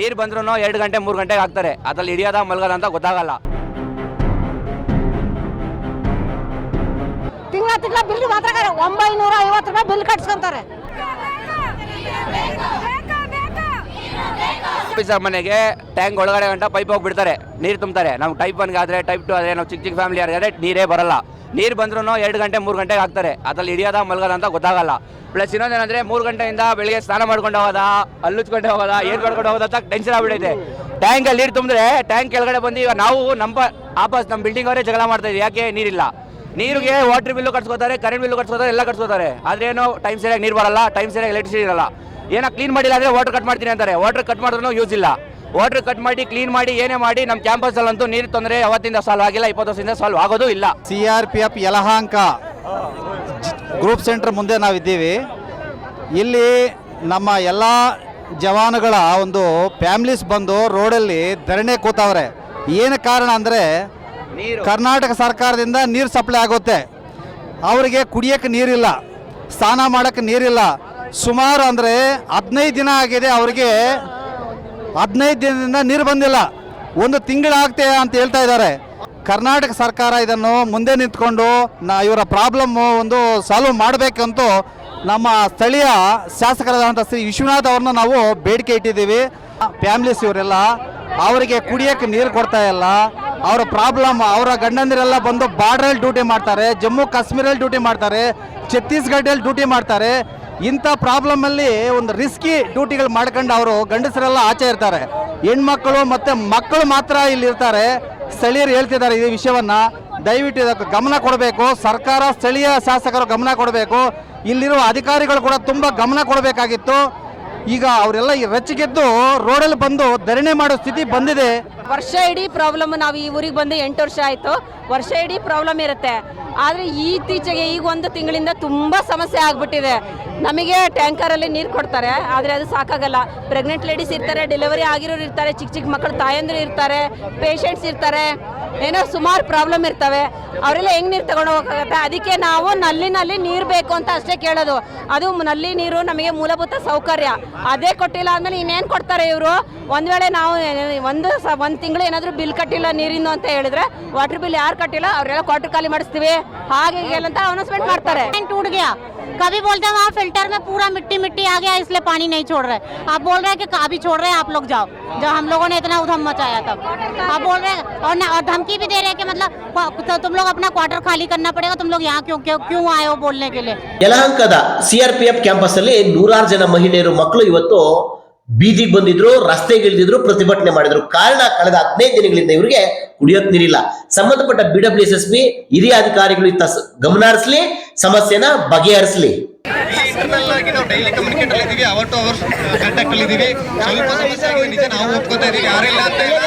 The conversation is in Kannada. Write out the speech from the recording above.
ನೀರು ಬಂದ್ರೂ ಎರಡು ಗಂಟೆ, ಮೂರು ಗಂಟೆಗೆ ಹಾಕ್ತಾರೆ. ಅದ್ರಲ್ಲಿ ಹಿಡಿಯೋದ, ಮಲ್ಗೋದ ಅಂತ ಗೊತ್ತಾಗಲ್ಲ. ತಿಂಗಳ ತಿಂಗಳ ಬಿಲ್ ಮಾತ್ರ ಒಂಬೈನೂರ ಐವತ್ತು ರೂಪಾಯಿ ಬಿಲ್ ಕಟ್ಸ್ಕೊಂತಾರೆ. ಆಫೀಸರ್ ಮನೆಗೆ ಟ್ಯಾಂಕ್ ಒಳಗಡೆ ಗಂಟ ಪೈಪ್ ಹೋಗಿ ಬಿಡ್ತಾರೆ ನೀರು ತುಂಬ್ತಾರೆ. ನಾವು ಟೈಪ್ ಒನ್ಗೆ ಆದರೆ ಟೈಪ್ ಟು ಆದರೆ, ನಾವು ಚಿಕ್ಕ ಚಿಕ್ಕ ಫ್ಯಾಮಿಲಿ ಆದರೆ ನೀರೇ ಬರಲ್ಲ. ನೀರು ಬಂದ್ರೂ ಎರಡು ಗಂಟೆ, ಮೂರು ಗಂಟೆಗೆ ಹಾಕ್ತಾರೆ. ಅದ್ರಲ್ಲಿ ಹಿಡಿಯೋದ ಮಲ್ಗೋದ ಅಂತ ಗೊತ್ತಾಗಲ್ಲ. ಪ್ಲಸ್ ಇನ್ನೊಂದೇನಂದ್ರೆ ಮೂರು ಗಂಟೆಯಿಂದ ಬೆಳಿಗ್ಗೆ ಸ್ನಾನ ಮಾಡ್ಕೊಂಡು ಹೋಗೋದ, ಅಲ್ಲುಚ್ಕೊಂಡು ಹೋಗೋದ, ಏನ್ ಮಾಡ್ಕೊಂಡು ಹೋಗೋದ ಅಂತ ಟೆನ್ಷನ್ ಆಗ್ಬಿಟ್ಟೈತೆ ಟ್ಯಾಂಕಲ್ಲಿ ನೀರು ತುಂಬಿದ್ರೆ ಟ್ಯಾಂಕ್ ಕೆಳಗಡೆ ಬಂದು ಈಗ ನಾವು ನಮ್ಮ ಆಪಾಸ್ ನಮ್ಮ ಬಿಲ್ಡಿಂಗ್ ಅವರೇ ಜಗಳ ಮಾಡ್ತಾ ಇದ್ದೀವಿ. ಯಾಕೆ ನೀರಿಲ್ಲ? ನೀರಿಗೆ ವಾಟರ್ ಬಿಲ್ಲು ಕಟ್ಸ್ಕೊತಾರೆ ಕರೆಂಟ್ ಬಿಲ್ಲು ಕಟ್ಸ್ಕೊತಾರೆ, ಎಲ್ಲ ಕಟ್ಸ್ಕೊತಾರೆ. ಆದ್ರೆ ಏನು ಟೈಮ್ ಸರಿಯಾಗಿ ನೀರು ಬರಲ್ಲ ಟೈಮ್ ಸರಿಯಾಗಿ ಎಲೆಕ್ಟ್ರಿಸಿಟಿ ಇರಲ್ಲ. ಏನೋ ಕ್ಲೀನ್ ಮಾಡಿಲ್ಲ ಅಂದರೆ ವಾಟರ್ ಕಟ್ ಮಾಡ್ತೀನಿ ಅಂತಾರೆ. ವಾಟರ್ ಕಟ್ ಮಾಡಿದ್ರು ಯೂಸ್ ಇಲ್ಲ. ವಾಟರ್ ಕಟ್ ಮಾಡಿ ಕ್ಲೀನ್ ಮಾಡಿ ಏನೇ ಮಾಡಿ ನಮ್ಮ ಕ್ಯಾಂಪಸ್ ಅಲ್ಲಂತೂ ನೀರು ತೊಂದರೆ ಅವತ್ತಿಂದ ಸಾಲ್ವ್ ಆಗಿಲ್ಲ ಇಪ್ಪತ್ತು ವರ್ಷದಿಂದ ಸಾಲ್ವ್ ಆಗೋದು ಇಲ್ಲ. C R P F Yelahanka group centre ಮುಂದೆ ನಾವಿದ್ದೀವಿ. ಇಲ್ಲಿ ನಮ್ಮ ಎಲ್ಲ ಜವಾನುಗಳ ಒಂದು ಫ್ಯಾಮ್ಲೀಸ್ ಬಂದು ರೋಡಲ್ಲಿ ಧರಣಿ ಕೂತವ್ರೆ. ಏನು ಕಾರಣ ಅಂದರೆ ಕರ್ನಾಟಕ ಸರ್ಕಾರದಿಂದ ನೀರು ಸಪ್ಲೈ ಆಗುತ್ತೆ. ಅವರಿಗೆ ಕುಡಿಯೋಕ್ಕೆ ನೀರಿಲ್ಲ ಸ್ನಾನ ಮಾಡೋಕ್ಕೆ ನೀರಿಲ್ಲ ಸುಮಾರು ಅಂದರೆ ಹದಿನೈದು ದಿನ ಆಗಿದೆ ಅವರಿಗೆ. ಹದಿನೈದು ದಿನದಿಂದ ನೀರು ಬಂದಿಲ್ಲ. ಒಂದು ತಿಂಗಳಾಗ್ತೆ ಅಂತ ಹೇಳ್ತಾ ಇದ್ದಾರೆ. ಕರ್ನಾಟಕ ಸರ್ಕಾರ ಇದನ್ನು ಮುಂದೆ ನಿಂತ್ಕೊಂಡು ನಾ ಇವರ ಪ್ರಾಬ್ಲಮ್ಮು ಒಂದು ಸಾಲ್ವ್ ಮಾಡಬೇಕಂತೂ ನಮ್ಮ ಸ್ಥಳೀಯ ಶಾಸಕರಾದಂಥ ಶ್ರೀ ವಿಶ್ವನಾಥ್ ಅವ್ರನ್ನ ನಾವು ಬೇಡಿಕೆ ಇಟ್ಟಿದ್ದೀವಿ. ಫ್ಯಾಮ್ಲೀಸ್ ಇವರೆಲ್ಲ ಅವರಿಗೆ ಕುಡಿಯೋಕ್ಕೆ ನೀರು ಕೊಡ್ತಾ ಇಲ್ಲ. ಅವರ ಪ್ರಾಬ್ಲಮ್ ಅವರ ಗಂಡಂದಿರೆಲ್ಲ ಬಂದು ಬಾರ್ಡ್ರಲ್ಲಿ ಡ್ಯೂಟಿ ಮಾಡ್ತಾರೆ. ಜಮ್ಮು ಕಾಶ್ಮೀರಲ್ಲಿ ಡ್ಯೂಟಿ ಮಾಡ್ತಾರೆ. ಛತ್ತೀಸ್ಗಢಲ್ಲಿ ಡ್ಯೂಟಿ ಮಾಡ್ತಾರೆ. ಇಂಥ ಪ್ರಾಬ್ಲಮಲ್ಲಿ ಒಂದು ರಿಸ್ಕಿ ಡ್ಯೂಟಿಗಳು ಮಾಡ್ಕೊಂಡು ಅವರು ಗಂಡಸರೆಲ್ಲ ಆಚೆ ಇರ್ತಾರೆ. ಹೆಣ್ಮಕ್ಳು ಮತ್ತು ಮಕ್ಕಳು ಮಾತ್ರ ಇಲ್ಲಿ ಇರ್ತಾರೆ. ಸ್ಥಳೀಯರು ಹೇಳ್ತಿದ್ದಾರೆ ಈ ವಿಷಯವನ್ನ. ದಯವಿಟ್ಟು ಇದಕ್ಕೆ ಗಮನ ಕೊಡಬೇಕು. ಸರ್ಕಾರ, ಸ್ಥಳೀಯ ಶಾಸಕರು ಗಮನ ಕೊಡಬೇಕು. ಇಲ್ಲಿರುವ ಅಧಿಕಾರಿಗಳು ಕೂಡ ತುಂಬ ಗಮನ ಕೊಡಬೇಕಾಗಿತ್ತು. ಈಗ ಅವರೆಲ್ಲ ಈ ರಚ್ಚಿಗೆದ್ದು ರೋಡಲ್ಲಿ ಬಂದು ಧರಣಿ ಮಾಡೋ ಸ್ಥಿತಿ ಬಂದಿದೆ. ವರ್ಷ ಇಡೀ ಪ್ರಾಬ್ಲಮ್ ನಾವು ಈ ಊರಿಗೆ ಬಂದು ಎಂಟು ವರ್ಷ ಆಯಿತು. ವರ್ಷ ಇಡೀ ಪ್ರಾಬ್ಲಮ್ ಇರುತ್ತೆ. ಆದರೆ ಇತ್ತೀಚೆಗೆ ಈಗ ಒಂದು ತಿಂಗಳಿಂದ ತುಂಬ ಸಮಸ್ಯೆ ಆಗ್ಬಿಟ್ಟಿದೆ. ನಮಗೆ ಟ್ಯಾಂಕರಲ್ಲಿ ನೀರು ಕೊಡ್ತಾರೆ, ಆದರೆ ಅದು ಸಾಕಾಗಲ್ಲ. ಪ್ರೆಗ್ನೆಂಟ್ ಲೇಡೀಸ್ ಇರ್ತಾರೆ ಡೆಲಿವರಿ ಆಗಿರೋರು ಇರ್ತಾರೆ ಚಿಕ್ಕ ಚಿಕ್ಕ ಮಕ್ಕಳು ತಾಯಂದಿರು ಇರ್ತಾರೆ ಪೇಷಂಟ್ಸ್ ಇರ್ತಾರೆ. ಏನೋ ಸುಮಾರು ಪ್ರಾಬ್ಲಮ್ ಇರ್ತವೆ ಅವರೆಲ್ಲ ಹೆಂಗ್ ನೀರು ತಗೊಂಡು ಹೋಗೋಕ್ಕಾಗತ್ತೆ ಅದಕ್ಕೆ ನಾವು ನಲ್ಲಿನಲ್ಲಿ ನೀರು ಬೇಕು ಅಂತ ಅಷ್ಟೇ ಕೇಳೋದು ಅದು ನಲ್ಲಿ ನೀರು ನಮಗೆ ಮೂಲಭೂತ ಸೌಕರ್ಯ ಅದೇ ಕೊಟ್ಟಿಲ್ಲ ಆದ್ಮೇಲೆ ಇನ್ನೇನು ಕೊಡ್ತಾರೆ ಇವರು ಒಂದ್ ವೇಳೆ ನಾವು ಒಂದು ಸ ಒಂದು ತಿಂಗಳು ಏನಾದರೂ ಬಿಲ್ ಕಟ್ಟಿಲ್ಲ ನೀರಿಂದು ಅಂತ ಹೇಳಿದ್ರೆ ವಾಟರ್ ಬಿಲ್ ಯಾರು ಕಟ್ಟಿಲ್ಲ ಅವರೆಲ್ಲ ಕ್ವಾರ್ಟರ್ ಖಾಲಿ ಮಾಡಿಸ್ತೀವಿ ಹಾಗೆ ಹೀಗೆ ಅಂತ ಅನೌನ್ಸ್ಮೆಂಟ್ ಮಾಡ್ತಾರೆ टूट गया कभी बोलते हैं वहाँ फिल्टर में पूरा मिट्टी मिट्टी आ गया इसलिए पानी नहीं छोड़ रहे आप बोल रहे हैं कि अभी छोड़ रहे हैं आप लोग जाओ जब हम लोगों ने इतना उधम मचाया तब आप बोल रहे हैं और, न, और धमकी भी दे रहे हैं कि मतलब तो तुम लोग अपना क्वार्टर खाली करना पड़ेगा तुम लोग यहाँ क्यों क्यों क्यों आए हो बोलने के लिए ಯಲಹಂಕದ ಸಿಆರ್ಪಿಎಫ್ ಕ್ಯಾಂಪಸ್ ಅಲ್ಲಿ ನೂರಾರು ಜನ ಮಹಿಳೆಯರು ಮಕ್ಕಳು ಇವತ್ತು ಬೀದಿಗೆ ಬಂದಿದ್ರು ರಸ್ತೆಗಿಳಿದಿದ್ರು ಪ್ರತಿಭಟನೆ ಮಾಡಿದ್ರು ಕಾರಣ ಕಳೆದ ಹದಿನೈದು ದಿನಗಳಿಂದ ಇವರಿಗೆ ಕುಡಿಯೋಕ್ ನೀರಿಲ್ಲ ಸಂಬಂಧಪಟ್ಟ B W S S B ಹಿರಿಯ ಅಧಿಕಾರಿಗಳು ಇತ್ತ ಸ- ಗಮನ ಹರಿಸ್ಲಿ ಸಮಸ್ಯೆನ ಬಗೆಹರಿಸಲಿ ಇಂಟರ್ನಲ್ ಆಗಿ ನಾವು ಡೈಲಿ ಕಮ್ಯುನಿಕೇಟ್ ಅಲ್ಲಿ ಇದೀವಿ ಅವರ್ ಟು ಅವರ್ಸ್ ಕಾಂಟ್ಯಾಕ್ಟ್ ಅಲ್ಲಿ ಇದೀವಿ ಸ್ವಲ್ಪ ಸಮಸ್ಯೆ ಆಗಿದೆ ನಿಜ ನಾವು ಒಪ್ಕೋತಾ ಇದೀವಿ ಯಾರಿಲ್ಲ ಅಂತ ಇಲ್ಲ.